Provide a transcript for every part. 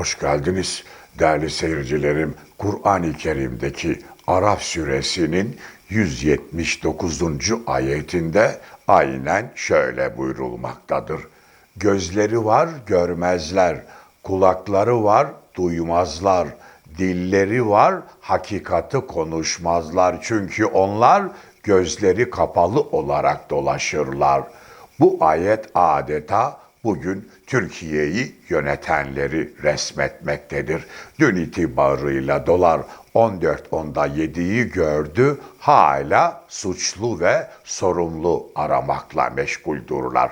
Hoş geldiniz değerli seyircilerim. Kur'an-ı Kerim'deki Araf suresinin 179. ayetinde aynen şöyle buyurulmaktadır. Gözleri var görmezler, kulakları var duymazlar, dilleri var hakikati konuşmazlar. Çünkü onlar gözleri kapalı olarak dolaşırlar. Bu ayet adeta bugün Türkiye'yi yönetenleri resmetmektedir. Dün itibarıyla dolar 14.10'da 7'yi gördü. Hala suçlu ve sorumlu aramakla meşguldurlar.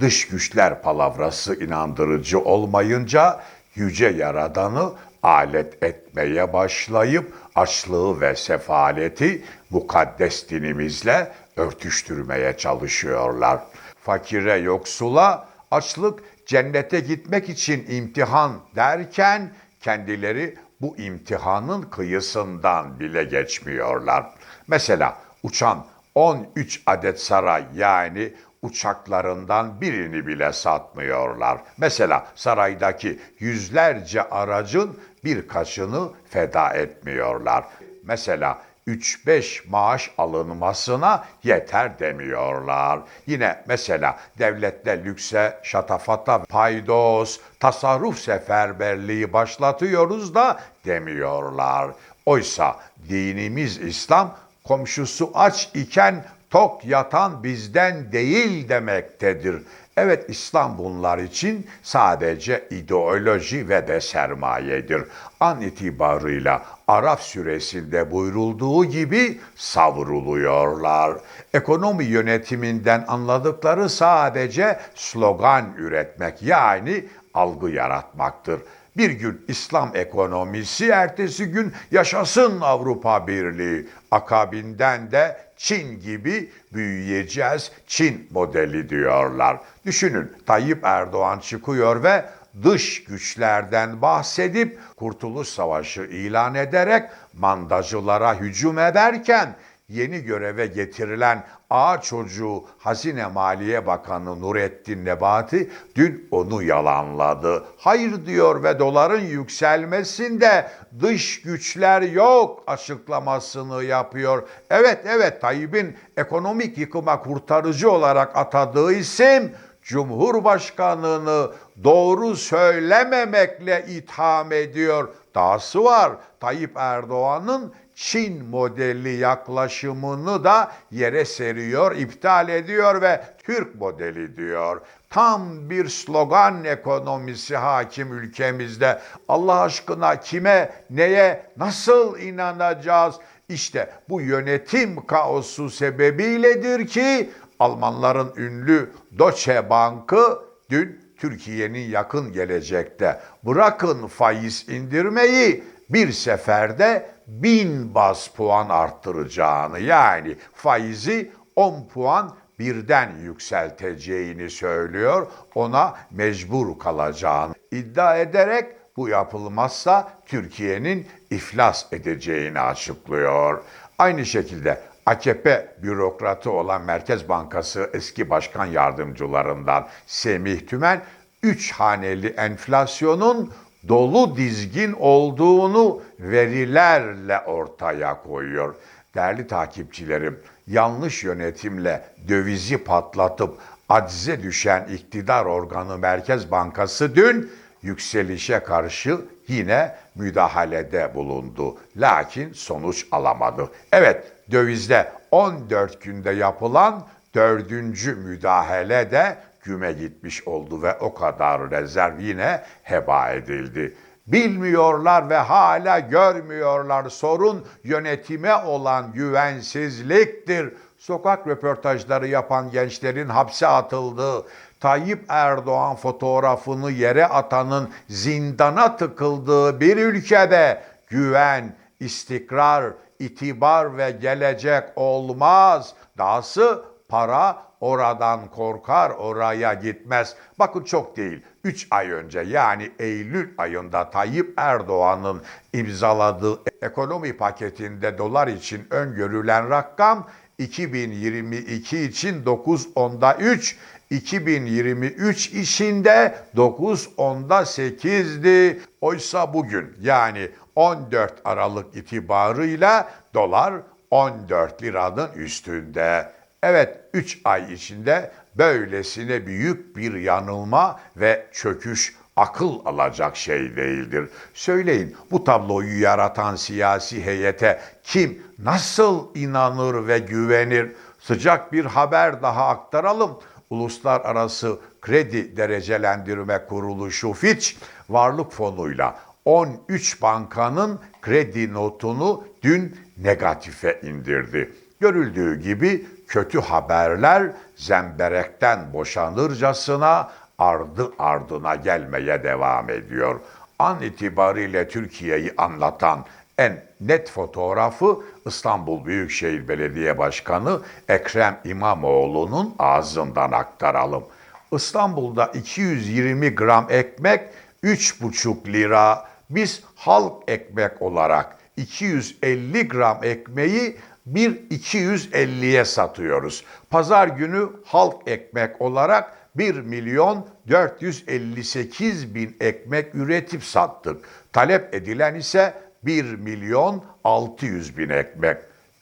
Dış güçler palavrası inandırıcı olmayınca yüce yaradanı alet etmeye başlayıp açlığı ve sefaleti mukaddes dinimizle örtüştürmeye çalışıyorlar. Fakire yoksula açlık cennete gitmek için imtihan derken kendileri bu imtihanın kıyısından bile geçmiyorlar. Mesela uçan 13 adet saray yani uçaklarından birini bile satmıyorlar. Mesela saraydaki yüzlerce aracın birkaçını feda etmiyorlar. Mesela 3-5 maaş alınmasına yeter demiyorlar. Yine mesela devlette lükse, şatafata, paydos, tasarruf seferberliği başlatıyoruz da demiyorlar. Oysa dinimiz İslam komşusu aç iken tok yatan bizden değil demektedir. Evet İslam bunlar için sadece ideoloji ve de sermayedir. An itibarıyla Araf suresinde buyurulduğu gibi savruluyorlar. Ekonomi yönetiminden anladıkları sadece slogan üretmek yani algı yaratmaktır. Bir gün İslam ekonomisi, ertesi gün yaşasın Avrupa Birliği. Akabinden de Çin gibi büyüyeceğiz, Çin modeli diyorlar. Düşünün Tayyip Erdoğan çıkıyor ve dış güçlerden bahsedip Kurtuluş Savaşı ilan ederek mandacılara hücum ederken yeni göreve getirilen ağa çocuğu Hazine Maliye Bakanı Nurettin Nebati dün onu yalanladı. Hayır diyor ve doların yükselmesinde dış güçler yok açıklamasını yapıyor. Evet evet Tayyip'in ekonomik yıkıma kurtarıcı olarak atadığı isim Cumhurbaşkanını doğru söylememekle itham ediyor. Dahası var Tayyip Erdoğan'ın Çin modeli yaklaşımını da yere seriyor, iptal ediyor ve Türk modeli diyor. Tam bir slogan ekonomisi hakim ülkemizde. Allah aşkına kime, neye, nasıl inanacağız? İşte bu yönetim kaosu sebebiyledir ki Almanların ünlü Deutsche Bank'ı dün Türkiye'nin yakın gelecekte bırakın faiz indirmeyi bir seferde bin bas puan arttıracağını yani faizi 10 puan birden yükselteceğini söylüyor. Ona mecbur kalacağını iddia ederek bu yapılmazsa Türkiye'nin iflas edeceğini açıklıyor. Aynı şekilde AKP bürokratı olan Merkez Bankası eski başkan yardımcılarından Semih Tümen, üç haneli enflasyonun dolu dizgin olduğunu verilerle ortaya koyuyor. Değerli takipçilerim, yanlış yönetimle dövizi patlatıp acize düşen iktidar organı Merkez Bankası dün yükselişe karşı yine müdahalede bulundu. Lakin sonuç alamadı. Evet, dövizde 14 günde yapılan dördüncü müdahale de güme gitmiş oldu ve o kadar rezerv yine heba edildi. Bilmiyorlar ve hala görmüyorlar. Sorun yönetime olan güvensizliktir. Sokak röportajları yapan gençlerin hapse atıldığı, Tayyip Erdoğan fotoğrafını yere atanın zindana tıkıldığı bir ülkede güven, istikrar, itibar ve gelecek olmaz. Dahası para oradan korkar, oraya gitmez. Bakın çok değil. 3 ay önce yani Eylül ayında Tayyip Erdoğan'ın imzaladığı ekonomi paketinde dolar için öngörülen rakam 2022 için 9 onda 3, 2023 içinde 9 onda 8'di. Oysa bugün yani 14 Aralık itibarıyla dolar 14 liranın üstünde. Evet 3 ay içinde böylesine büyük bir yanılma ve çöküş akıl alacak şey değildir. Söyleyin bu tabloyu yaratan siyasi heyete kim nasıl inanır ve güvenir? Sıcak bir haber daha aktaralım. Uluslararası Kredi Derecelendirme Kuruluşu Fitch varlık fonuyla 13 bankanın kredi notunu dün negatife indirdi. Görüldüğü gibi kötü haberler zemberekten boşanırcasına ardı ardına gelmeye devam ediyor. An itibariyle Türkiye'yi anlatan en net fotoğrafı İstanbul Büyükşehir Belediye Başkanı Ekrem İmamoğlu'nun ağzından aktaralım. İstanbul'da 220 gram ekmek 3,5 lira. Biz halk ekmek olarak 250 gram ekmeği 1.250'ye satıyoruz. Pazar günü halk ekmek olarak 1 milyon 458 bin ekmek üretip sattık. Talep edilen ise 1 milyon 600 bin ekmek.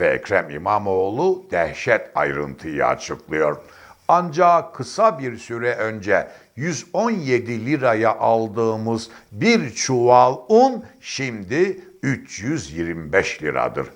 Ve Ekrem İmamoğlu dehşet ayrıntıyı açıklıyor. Ancak kısa bir süre önce 117 liraya aldığımız bir çuval un şimdi 325 liradır.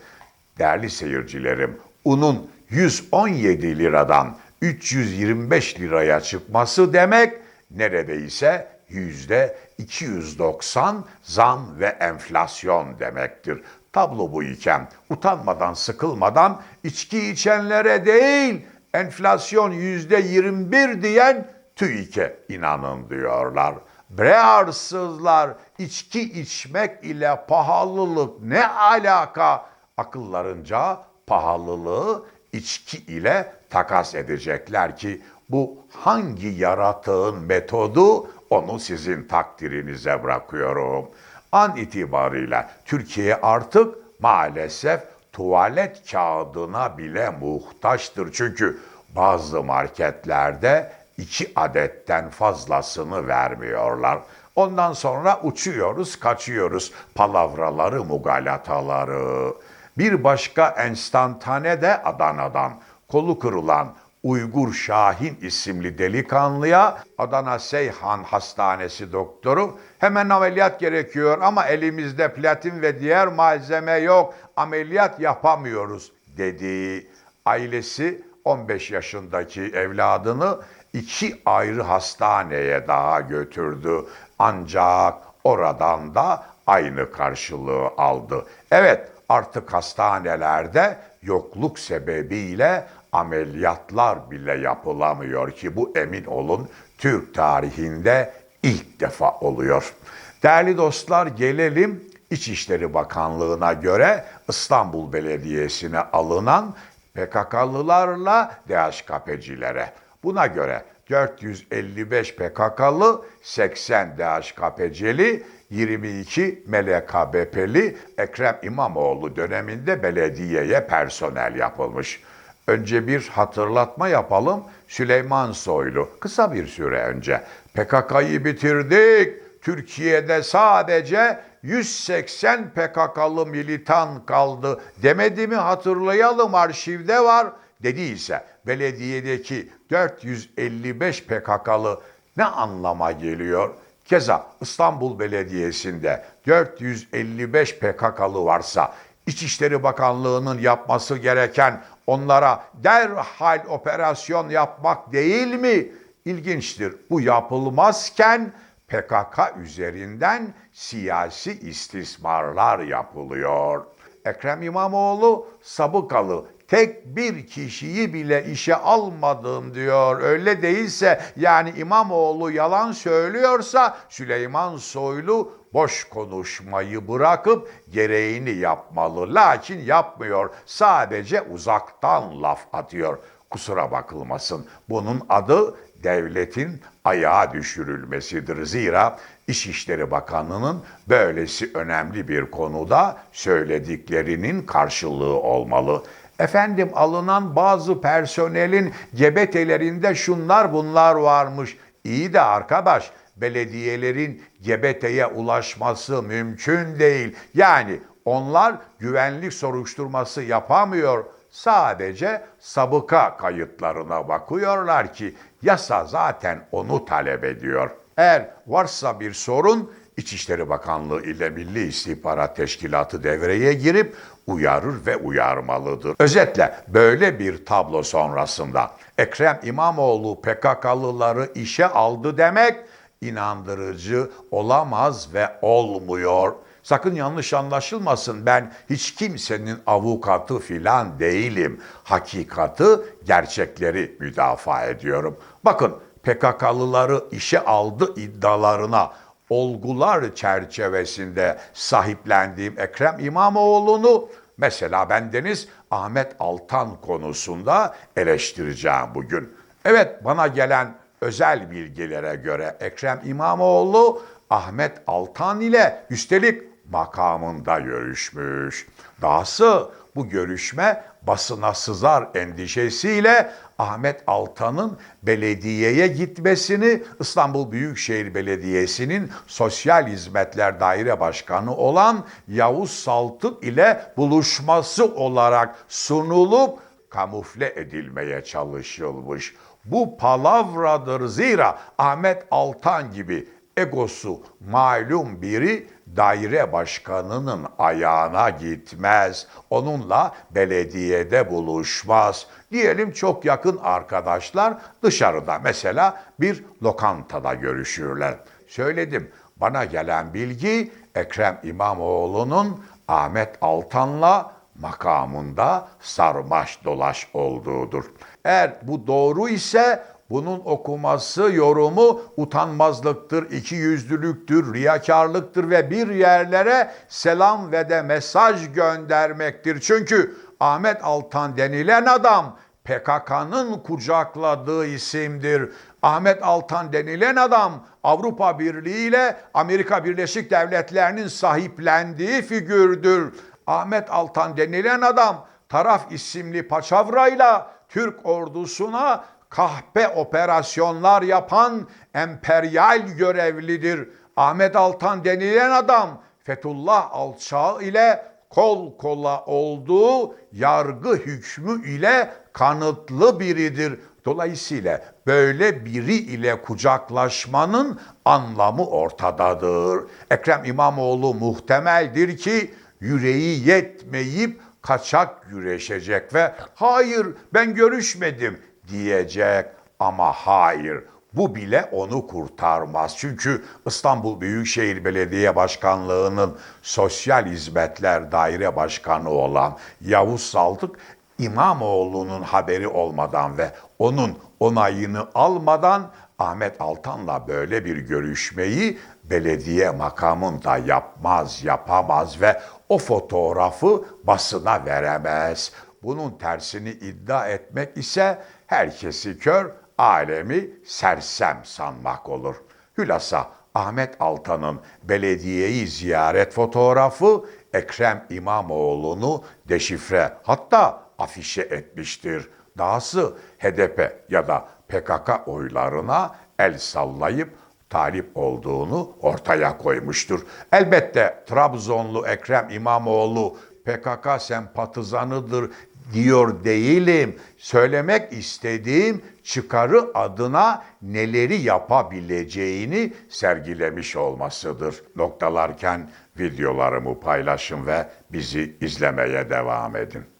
Değerli seyircilerim, unun 117 liradan 325 liraya çıkması demek neredeyse yüzde 290 zam ve enflasyon demektir. Tablo bu iken utanmadan sıkılmadan içki içenlere değil enflasyon yüzde 21 diyen TÜİK'e inanın diyorlar. Bre arsızlar içki içmek ile pahalılık ne alaka? Akıllarınca pahalılığı içki ile takas edecekler ki bu hangi yaratığın metodu onu sizin takdirinize bırakıyorum. An itibariyle Türkiye artık maalesef tuvalet kağıdına bile muhtaçtır. Çünkü bazı marketlerde iki adetten fazlasını vermiyorlar. Ondan sonra uçuyoruz, kaçıyoruz. Palavraları, mugalataları. Bir başka enstantane de Adana'dan. Kolu kırılan Uygur Şahin isimli delikanlıya Adana Seyhan Hastanesi doktoru hemen ameliyat gerekiyor ama elimizde platin ve diğer malzeme yok ameliyat yapamıyoruz dedi. Ailesi 15 yaşındaki evladını iki ayrı hastaneye daha götürdü. Ancak oradan da aynı karşılığı aldı. Evet artık hastanelerde yokluk sebebiyle ameliyatlar bile yapılamıyor ki bu emin olun Türk tarihinde ilk defa oluyor. Değerli dostlar gelelim İçişleri Bakanlığı'na göre İstanbul Belediyesi'ne alınan PKK'lılarla DHKP'cilere. Buna göre 455 PKK'lı, 80 DHKP'cili, 22 MLKBP'li Ekrem İmamoğlu döneminde belediyeye personel yapılmış. Önce bir hatırlatma yapalım. Süleyman Soylu kısa bir süre önce PKK'yı bitirdik. Türkiye'de sadece 180 PKK'lı militan kaldı demedi mi hatırlayalım arşivde var dediyse belediyedeki 455 PKK'lı ne anlama geliyor? Keza İstanbul Belediyesi'nde 455 PKK'lı varsa İçişleri Bakanlığı'nın yapması gereken onlara derhal operasyon yapmak değil mi? İlginçtir. Bu yapılmazken PKK üzerinden siyasi istismarlar yapılıyor. Ekrem İmamoğlu sabıkalı tek bir kişiyi bile işe almadım diyor. Öyle değilse yani İmamoğlu yalan söylüyorsa Süleyman Soylu boş konuşmayı bırakıp gereğini yapmalı. Lakin yapmıyor. Sadece uzaktan laf atıyor. Kusura bakılmasın. Bunun adı devletin ayağa düşürülmesidir. Zira İçişleri Bakanı'nın böylesi önemli bir konuda söylediklerinin karşılığı olmalı. Efendim alınan bazı personelin gebetelerinde şunlar bunlar varmış. İyi de arkadaş belediyelerin GBT'ye ulaşması mümkün değil. Yani onlar güvenlik soruşturması yapamıyor. Sadece sabıka kayıtlarına bakıyorlar ki yasa zaten onu talep ediyor. Eğer varsa bir sorun İçişleri Bakanlığı ile Milli İstihbarat Teşkilatı devreye girip uyarır ve uyarmalıdır. Özetle böyle bir tablo sonrasında Ekrem İmamoğlu PKK'lıları işe aldı demek inandırıcı olamaz ve olmuyor. Sakın yanlış anlaşılmasın ben hiç kimsenin avukatı filan değilim. Hakikati, gerçekleri müdafaa ediyorum. Bakın PKK'lıları işe aldı iddialarına olgular çerçevesinde sahiplendiğim Ekrem İmamoğlu'nu mesela bendeniz Ahmet Altan konusunda eleştireceğim bugün. Evet bana gelen özel bilgilere göre Ekrem İmamoğlu Ahmet Altan ile üstelik makamında görüşmüş. Dahası bu görüşme basına sızar endişesiyle Ahmet Altan'ın belediyeye gitmesini İstanbul Büyükşehir Belediyesi'nin Sosyal Hizmetler Daire Başkanı olan Yavuz Saltık ile buluşması olarak sunulup kamufle edilmeye çalışılmış. Bu palavradır zira Ahmet Altan gibi egosu malum biri daire başkanının ayağına gitmez. Onunla belediyede buluşmaz. Diyelim çok yakın arkadaşlar dışarıda mesela bir lokantada görüşürler. Söyledim bana gelen bilgi Ekrem İmamoğlu'nun Ahmet Altan'la makamında sarmaş dolaş olduğudur. Eğer bu doğru ise bunun okuması, yorumu utanmazlıktır, ikiyüzlülüktür, riyakarlıktır ve bir yerlere selam ve de mesaj göndermektir. Çünkü Ahmet Altan denilen adam PKK'nın kucakladığı isimdir. Ahmet Altan denilen adam Avrupa Birliği ile Amerika Birleşik Devletleri'nin sahiplendiği figürdür. Ahmet Altan denilen adam taraf isimli paçavrayla Türk ordusuna kahpe operasyonlar yapan emperyal görevlidir. Ahmet Altan denilen adam Fethullah Alçağı ile kol kola olduğu yargı hükmü ile kanıtlı biridir. Dolayısıyla böyle biri ile kucaklaşmanın anlamı ortadadır. Ekrem İmamoğlu muhtemeldir ki yüreği yetmeyip kaçak güreşecek ve hayır ben görüşmedim diyecek ama hayır bu bile onu kurtarmaz. Çünkü İstanbul Büyükşehir Belediye Başkanlığı'nın Sosyal Hizmetler Daire Başkanı olan Yavuz Saltık İmamoğlu'nun haberi olmadan ve onun onayını almadan Ahmet Altan'la böyle bir görüşmeyi belediye makamında yapmaz, yapamaz ve o fotoğrafı basına veremez. Bunun tersini iddia etmek ise herkesi kör, alemi sersem sanmak olur. Hülasa Ahmet Altan'ın belediyeyi ziyaret fotoğrafı Ekrem İmamoğlu'nu deşifre hatta afişe etmiştir. Dahası HDP ya da PKK oylarına el sallayıp talip olduğunu ortaya koymuştur. Elbette Trabzonlu Ekrem İmamoğlu PKK sempatizanıdır diyor değilim. Söylemek istediğim çıkarı adına neleri yapabileceğini sergilemiş olmasıdır. Noktalarken videolarımı paylaşın ve bizi izlemeye devam edin.